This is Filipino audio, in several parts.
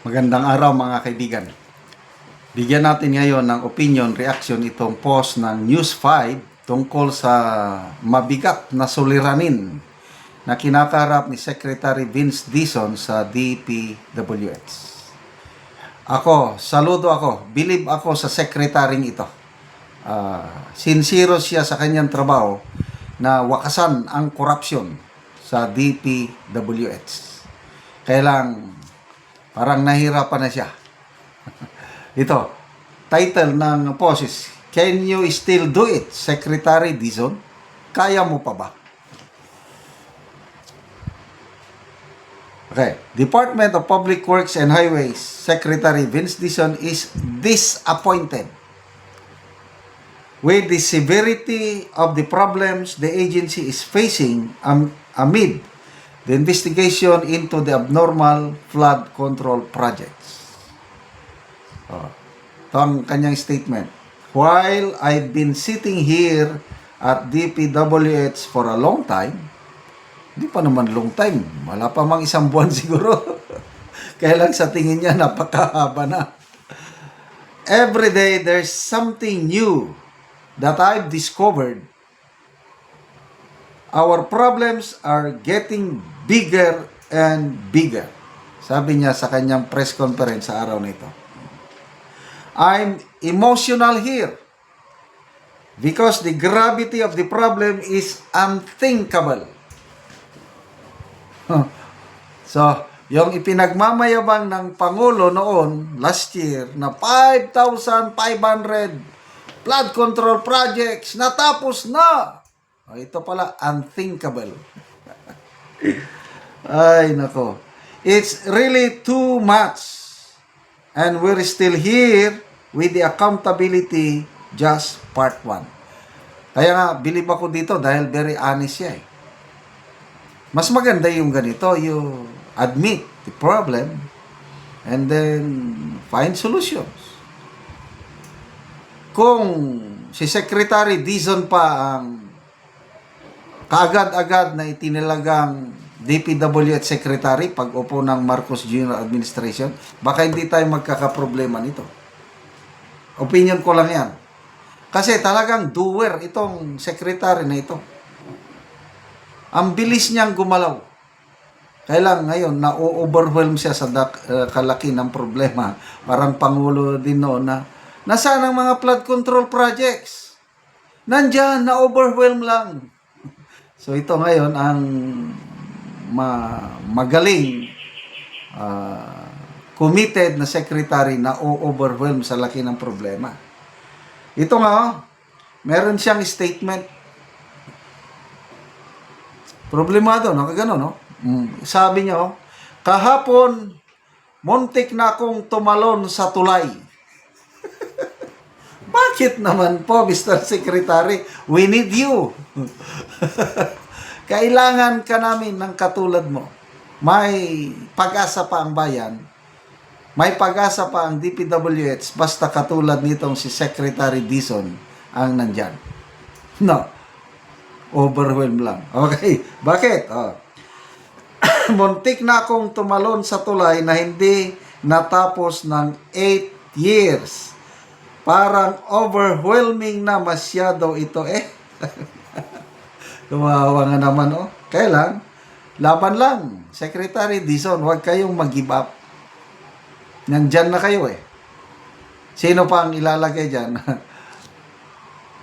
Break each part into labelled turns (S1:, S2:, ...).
S1: Magandang araw mga kaibigan. Bigyan natin ngayon ng opinion, reaction itong post ng News 5 tungkol sa mabigat na suliranin na kinakarap ni Secretary Vince Dizon sa DPWH. Ako, saludo ako, believe ako sa sekretary ito. Ah, sincero siya sa kanyang trabaho na wakasan ang korupsyon sa DPWH. Kaya lang, parang nahirapan na siya. Ito, title ng poses, Can you still do it, Secretary Dizon? Kaya mo pa ba? Okay. Department of Public Works and Highways Secretary Vince Dizon is disappointed with the severity of the problems the agency is facing am- amid the investigation into the abnormal flood control projects. Oh, ito ang kanyang statement. While I've been sitting here at DPWH for a long time, hindi pa naman long time. Wala pa mang isang buwan siguro. Kaya lang sa tingin niya, napakahaba na. Every day, there's something new that I've discovered. Our problems are getting bigger and bigger. Sabi niya sa kanyang press conference sa araw na ito. I'm emotional here because the gravity of the problem is unthinkable. So, yung ipinagmamayabang ng Pangulo noon, last year, na 5,500 flood control projects, natapos na! O, ito pala, unthinkable. Ay, nako. It's really too much. And we're still here with the accountability just part 1. Kaya nga, believe ako dito dahil very honest siya eh. Mas maganda yung ganito, you admit the problem and then find solutions. Kung si Secretary Dizon pa ang kaagad-agad na itinilagang DPWH Secretary pag upo ng Marcos Jr. Administration, baka hindi tayo magkakaproblema nito. Opinion ko lang yan. Kasi talagang doer itong secretary na ito. Ang bilis niyang gumalaw. Kaya ngayon, na-overwhelm siya sa uh, kalaki ng problema. Parang Pangulo din noon na, nasaan ang mga flood control projects? Nandyan, na-overwhelm lang. So ito ngayon ang ma- magaling ah, committed na secretary na o-overwhelm sa laki ng problema. Ito nga, oh, meron siyang statement Problemado, nakagano, no? Mm. Sabi niya, oh, kahapon, muntik na akong tumalon sa tulay. Bakit naman po, Mr. Secretary? We need you. Kailangan ka namin ng katulad mo. May pag-asa pa ang bayan. May pag-asa pa ang DPWH basta katulad nitong si Secretary Dizon ang nandyan. No overwhelmed lang. Okay, bakit? Oh. Muntik na akong tumalon sa tulay na hindi natapos ng 8 years. Parang overwhelming na masyado ito eh. Tumawa nga naman oh. Kaya lang, laban lang. Secretary Dizon, huwag kayong mag-give up. Nandyan na kayo eh. Sino pa ang ilalagay dyan?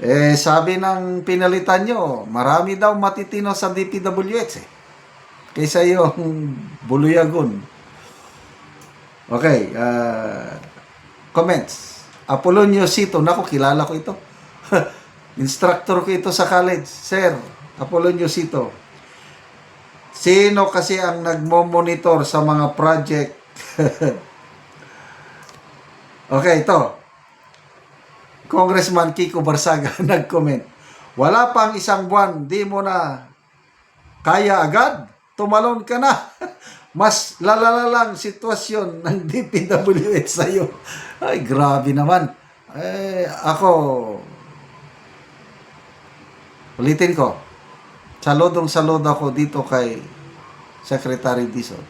S1: Eh, sabi ng pinalitan nyo, marami daw matitino sa DPWH eh. Kaysa yung buluyagon. Okay, uh, comments. Apolonio Sito, nako kilala ko ito. Instructor ko ito sa college. Sir, Apolonio Sito. Sino kasi ang nagmo-monitor sa mga project? okay, ito. Congressman Kiko Barsaga nag-comment. Wala pang isang buwan, di mo na kaya agad, tumalon ka na. Mas lalala lang sitwasyon ng DPWH sa'yo. Ay, grabe naman. Eh, ako, ulitin ko, saludong salud ako dito kay Secretary Dizon.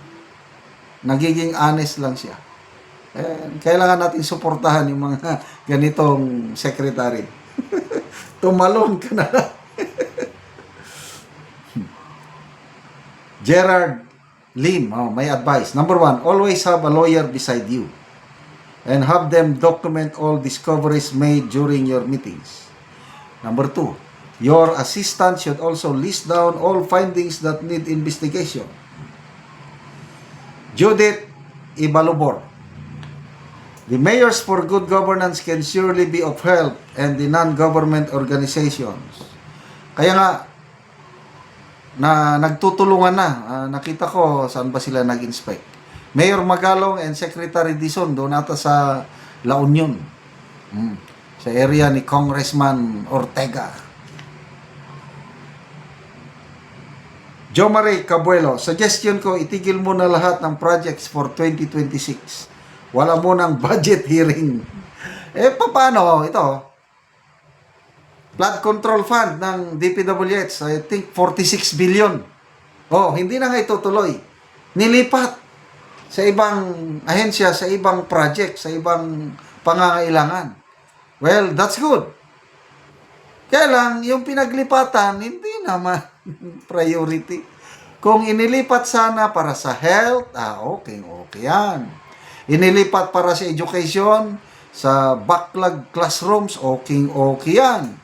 S1: Nagiging honest lang siya. Eh, kailangan natin suportahan yung mga ganitong secretary. Tumalon ka na. Gerard Lim, oh, may advice. Number one, always have a lawyer beside you. And have them document all discoveries made during your meetings. Number two, your assistant should also list down all findings that need investigation. Judith Ibalubor. The mayors for good governance can surely be of help and the non-government organizations. Kaya nga, na nagtutulungan na. Ah, nakita ko saan ba sila nag-inspect. Mayor Magalong and Secretary Dizon doon ata sa La Union. Mm. Sa area ni Congressman Ortega. Joe Marie Cabuelo, suggestion ko, itigil mo na lahat ng projects for 2026. Wala mo ng budget hearing. Eh, paano? Ito, flood control fund ng DPWH, I think 46 billion. Oh, hindi na nga itutuloy. Nilipat sa ibang ahensya, sa ibang project, sa ibang pangangailangan. Well, that's good. Kaya lang, yung pinaglipatan, hindi naman priority. Kung inilipat sana para sa health, ah, okay, okay yan. Inilipat para sa education, sa backlog classrooms, okay, okay yan.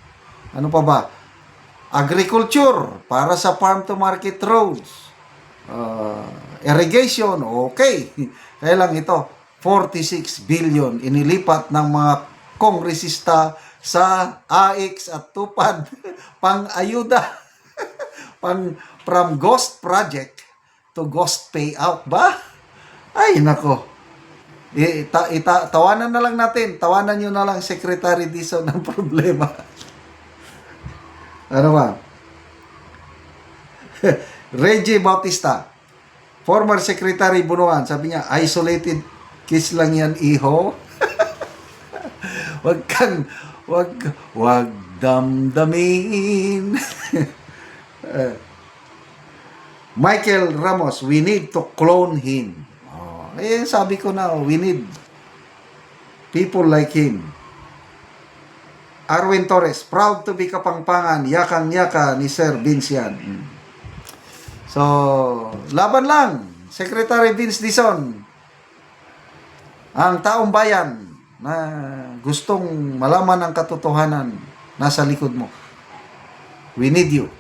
S1: Ano pa ba? Agriculture, para sa farm to market roads. Uh, irrigation, okay. Kaya lang ito, 46 billion inilipat ng mga kongresista sa AX at tupad pang ayuda pang from ghost project to ghost payout ba? Ay nako. Ita, ita, tawanan na lang natin. Tawanan nyo na lang Secretary Dizon ng problema. Ano ba? Reggie Bautista. Former Secretary Bunuan. Sabi niya, isolated case lang yan, iho. wag kang, wag, wag damdamin. Michael Ramos, we need to clone him. Oh, eh, sabi ko na, we need people like him. Arwin Torres, proud to be kapangpangan, yakang-yaka ni Sir Vincian. Mm. So, laban lang. Secretary Vince Dizon, ang taong bayan na gustong malaman ang katotohanan nasa likod mo. We need you.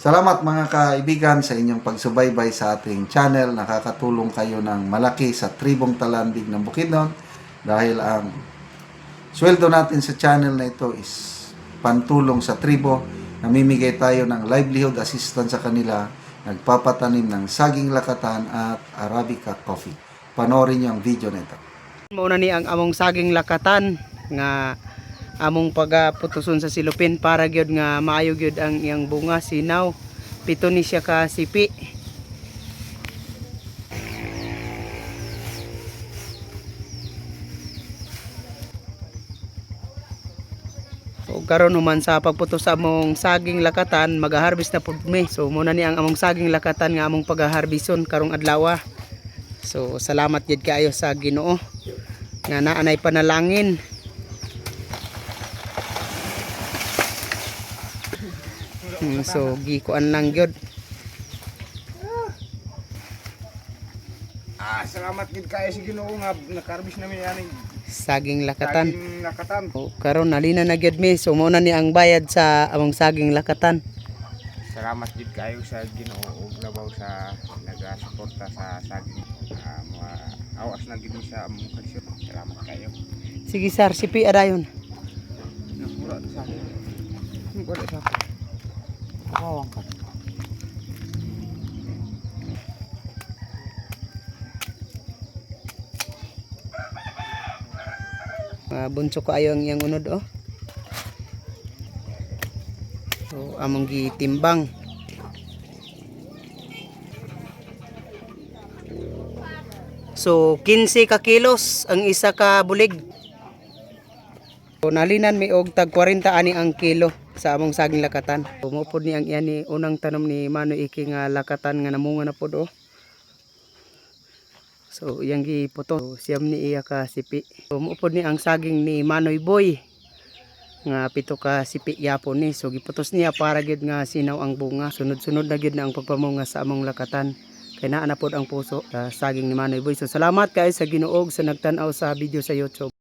S1: Salamat mga kaibigan sa inyong pagsubaybay sa ating channel. Nakakatulong kayo ng malaki sa tribong talandig ng Bukidnon dahil ang sweldo natin sa channel na ito is pantulong sa tribo. Namimigay tayo ng livelihood assistance sa kanila. Nagpapatanim ng saging lakatan at Arabica coffee. Panoorin niyo ang video na ito.
S2: Mauna ni ang among saging lakatan nga among pagaputuson sa silupin para gyud nga maayo gyud ang iyang bunga sinaw. Pito ni siya ka sipi. Karon human sa pagputos sa among saging lakatan, mag-harvest na pud mi. So muna ni ang among saging lakatan nga among pag-harveston karong adlaw. So salamat jud kaayo sa Ginoo nga naanay panalangin. Hmm, so gikuan lang gyud.
S3: Ah, salamat gid kayo sa Ginoo nga nakarbis namin yani
S2: Saging lakatan.
S3: saging lakatan.
S2: O, karon nalina na gyud mi. So muna ni ang bayad sa among saging lakatan.
S3: Salamat gid kayo sa Ginoo ug labaw sa nagasuporta sa saging mga awas na gid sa among kalsyon. Salamat kayo.
S2: Sige sir, sipi adayon.
S3: Nakura sa. Wala sa. Kawang ka.
S2: Uh, bunso ko ayo ang iyang unod oh. So among gitimbang. So 15 ka kilos ang isa ka bulig. So nalinan mi og tag 40 ani ang kilo sa among saging lakatan. So mo pod ni ang iyan unang tanom ni Mano Iki nga lakatan nga namunga na pod oh. So iyang giputo. So, siyam ni iya ka sipi. So muupod ni ang saging ni Manoy Boy nga pito ka sipi yapon ni. So giputos niya para gid nga sinaw ang bunga. Sunod-sunod na gid na ang pagpamunga sa among lakatan. Kay naa na pod ang puso sa saging ni Manoy Boy. So salamat kay sa Ginoo sa nagtan-aw sa video sa YouTube.